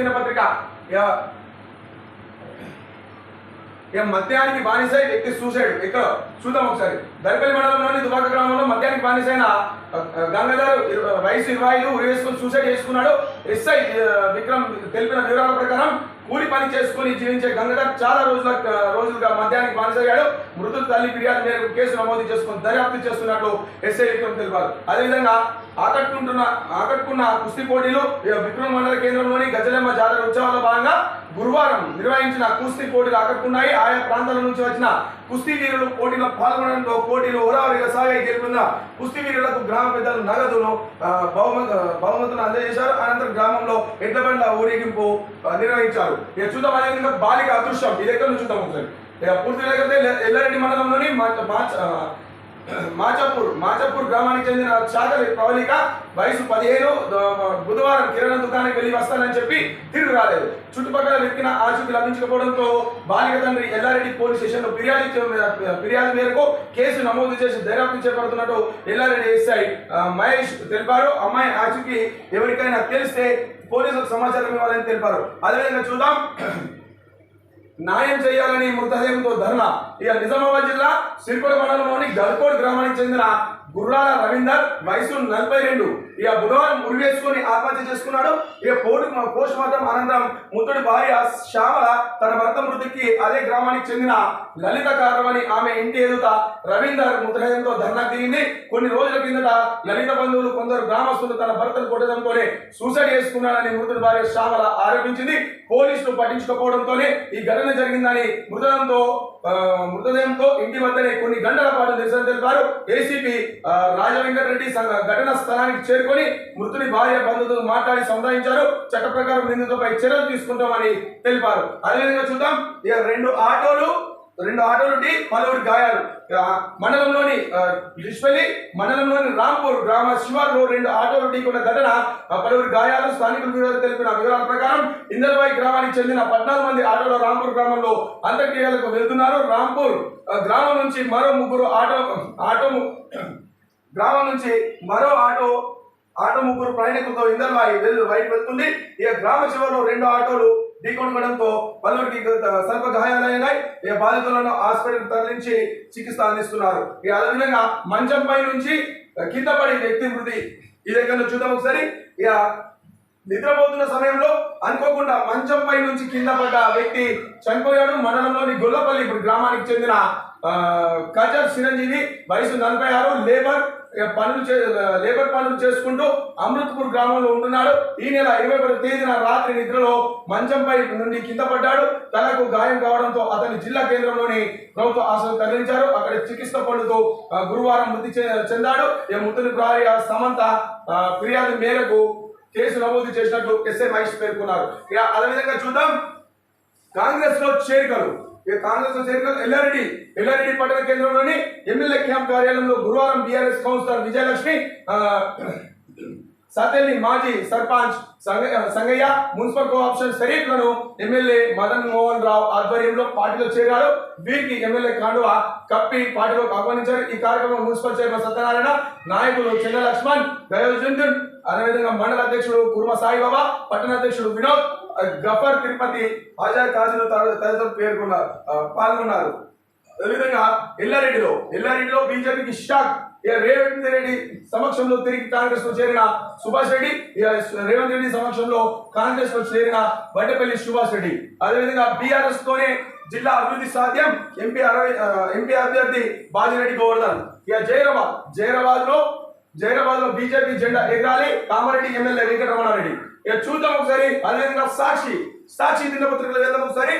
దినపత్రిక ఇక మద్యానికి బానిసై వ్యక్తి సూసైడ్ ఇక్కడ చూద్దాం ఒకసారి. దరిపల్లి మండలంలోని దుబాక గ్రామంలో మద్యానికి బానిసైన గంగాధర్ వయసు ఇరవై ఐదు ఉరి వేసుకుని సూసైడ్ చేసుకున్నాడు. ఎస్ఐ విక్రమ్ తెలిపిన వివరాల ప్రకారం కూలి పని చేసుకుని జీవించే గంగాధర్ చాలా రోజుల రోజులుగా మద్యానికి బానిసయ్యాడు. మృతుల తల్లి ఫిర్యాదు మేరకు కేసు నమోదు చేసుకుని దర్యాప్తు చేస్తున్నట్లు ఎస్ఐ విక్రమ్ తెలిపారు. అదేవిధంగా ఆకట్టుకుంటున్న ఆకట్టుకున్న కుస్తీ పోటీలు విక్రమ్ మండల కేంద్రంలోని గజలమ్మ జాతర ఉత్సవాల భాగంగా గురువారం నిర్వహించిన కుస్తీ పోటీలు ఆకట్టుకున్నాయి. ఆయా ప్రాంతాల నుంచి వచ్చిన కుస్తీ వీరులు పోటీలో పాల్గొనడంతో పోటీలు ఉరావరిగా సాగాయి గెలుపొందిన కుస్తీ వీరులకు గ్రామ పెద్దలు నగదును బహుమతి బహుమతులు అందజేశారు. అనంతరం గ్రామంలో ఎడ్ల ఊరేగింపు నిర్వహించారు. ఇక చూద్దాం అదేవిధంగా బాలిక అదృష్టం ఇది ఎక్కడ నుంచి చూద్దాం ఒకసారి? ఇక ఎల్లారెడ్డి మండలంలోని మా- మాచపూర్ మాచపూర్ గ్రామానికి చెందిన చాకలి ప్రవళిక వయసు పదిహేను బుధవారం కిరాణా దుకాణానికి వెళ్ళి వస్తానని చెప్పి తిరిగి రాలేదు. చుట్టుపక్కల వెతికిన ఆచూకీ లభించకపోవడంతో బాలిక తండ్రి ఎల్లారెడ్డి పోలీస్ స్టేషన్లో ఫిర్యాదు ఫిర్యాదు మేరకు కేసు నమోదు చేసి దర్యాప్తు చేపడుతున్నట్టు ఎల్లారెడ్డి ఎస్ఐ మహేష్ తెలిపారు. అమ్మాయి ఆచూకీ ఎవరికైనా తెలిస్తే పోలీసులకు సమాచారం ఇవ్వాలని తెలిపారు. అదేవిధంగా చూద్దాం. న్యాయం చేయాలని మృతదేహంతో ధర్నా. ఇక నిజామాబాద్ జిల్లా సిరికొండ మండలంలోని గల్కోడ్ గ్రామానికి చెందిన గుర్రాల రవీందర్ వయసు నలభై రెండు. ఇక బుధవారం ఉరివేసుకొని ఆత్మహత్య చేసుకున్నాడు. ఇక పోటు పోస్ట్ మార్టం అనంతరం ముద్దుడి భార్య శ్యామల తన భర్త మృతికి అదే గ్రామానికి చెందిన లలిత కారమని ఆమె ఇంటి ఎదుట రవీందర్ మృతదేహంతో ధర్నా దిగింది కొన్ని రోజుల కిందట లలిత బంధువులు కొందరు గ్రామస్తులు తన భర్తను కొట్టడంతోనే సూసైడ్ చేసుకున్నాడని మృతుడి భార్య శ్యామల ఆరోపించింది. పోలీసులు పట్టించుకోకపోవడంతోనే ఈ ఘటన జరిగిందని మృతదేహంతో ఆ, మృతదేహంతో ఇంటి వద్దనే కొన్ని గంటల పాటు నిరసన తెలిపారు. ఏసీపీ రాజవెంకటరెడ్డి సంఘ- ఘటన స్థలానికి చేరుకొని మృతుడి భార్య బంధువులు మాట్లాడి సముదాయించారు చట్ట ప్రకారం నిందితులపై చర్యలు తీసుకుంటామని తెలిపారు. అదేవిధంగా చూద్దాం. ఇక రెండు ఆటోలు రెండు ఆటోలు పలువురు గాయాలు. మండలంలోని ఆ, మండలంలోని రాంపూర్ గ్రామ శివార్లో రెండు ఆటోలు ఢీకొన్న ఘటన పలువురు గాయాలు స్థానికులు తెలిపిన వివరాల ప్రకారం ఇందర్బాయి గ్రామానికి చెందిన పద్నాలుగు మంది ఆటోలు రాంపూర్ గ్రామంలో అంత్యక్రియలకు వెళ్తున్నారు. రాంపూర్ గ్రామం నుంచి మరో ముగ్గురు ఆటో ఆటో గ్రామం నుంచి మరో ఆటో ఆటో ముగ్గురు ప్రయాణికులతో ఇందర్బాయి వెళ్ళు బయట వెళ్తుంది. ఇక గ్రామ చివరిలో రెండు ఆటోలు ఢీకొనడంతో పలువురికి సర్ప స్వల్ప గాయాలయ్యాయి ఇక బాధితులను హాస్పిటల్ తరలించి చికిత్స అందిస్తున్నారు. ఇక అదేవిధంగా మంచంపై నుంచి కింద పడి వ్యక్తి మృతి. ఇది ఎక్కడ చూద్దాం ఒకసారి. ఇక నిద్రపోతున్న సమయంలో అనుకోకుండా మంచంపై నుంచి కింద పడ్డ వ్యక్తి చనిపోయాడు. మండలంలోని గొల్లపల్లి ఇప్పుడు గ్రామానికి చెందిన కల్చర్ చిరంజీవి వయసు నలభై ఆరు లేబర్ పనులు చే లేబర్ పనులు చేసుకుంటూ అమృత్పూర్ గ్రామంలో ఉంటున్నాడు. ఈ నెల ఇరవై ఒకటి తేదీన రాత్రి నిద్రలో మంచంపై నుండి కింద పడ్డాడు. తలకు గాయం కావడంతో అతని జిల్లా కేంద్రంలోని ప్రభుత్వ ఆసుపత్రి తరలించారు. అక్కడ చికిత్స పొందుతూ గురువారం మృతి చె- చెందాడు. ఈ మృతుని భార్య సమంత ఫిర్యాదు మేరకు కేసు నమోదు చేసినట్లు ఎస్ఐ మహేష్ పేర్కొన్నారు. ఇక అదేవిధంగా చూద్దాం. కాంగ్రెస్లో చేరికలు. ఇక కాంగ్రెస్లో చేరిన ఎల్లారెడ్డి ఎల్లారెడ్డి పట్టణ కేంద్రంలోని ఎమ్మెల్యే క్యాంప్ కార్యాలయంలో గురువారం బీఆర్ఎస్ కౌన్సిలర్ విజయలక్ష్మి ఆ, మాజీ సర్పంచ్ సంగ- సంగయ్య మున్సిపల్ కోఆప్షన్ షరీఫ్లను ఎమ్మెల్యే మదన్ మోహన్ రావు ఆధ్వర్యంలో పార్టీలో చేరారు. వీరికి ఎమ్మెల్యే కాండువ కప్పి పార్టీలోకి ఆహ్వానించారు. ఈ కార్యక్రమంలో మున్సిపల్ చైర్మన్ సత్యనారాయణ నాయకులు చిన్న లక్ష్మణ్ దయోజుంజన్ అదేవిధంగా మండల అధ్యక్షుడు కుర్మ సాయిబాబా పట్టణ అధ్యక్షుడు వినోద్ గఫర్ తిరుపతి ఆజాద్ కాజులు తదితరులు పేర్కొన్నారు పాల్గొన్నారు. అదేవిధంగా ఎల్లారెడ్డిలో ఎల్లారెడ్డిలో బీజేపీకి షాక్. ఇక రేవంత్ రెడ్డి సమక్షంలో తిరిగి కాంగ్రెస్లో చేరిన సుభాష్ రెడ్డి రేవంత్ రెడ్డి సమక్షంలో కాంగ్రెస్లో చేరిన బండపల్లి సుభాష్ రెడ్డి. అదేవిధంగా బీఆర్ఎస్ తోనే జిల్లా అభివృద్ధి సాధ్యం ఎంపీ అరవై ఎంపీ అభ్యర్థి బాజిరెడ్డి గోవర్ధన్. ఇక జైరాబాద్ జైరాబాద్లో జైరాబాద్లో బీజేపీ జెండా ఎగరాలి కామారెడ్డి ఎమ్మెల్యే వెంకటరమణారెడ్డి. చూద్దాం ఒకసారి అదేవిధంగా సాక్షి సాక్షి దినపత్రికలు వెళ్దాం ఒకసారి.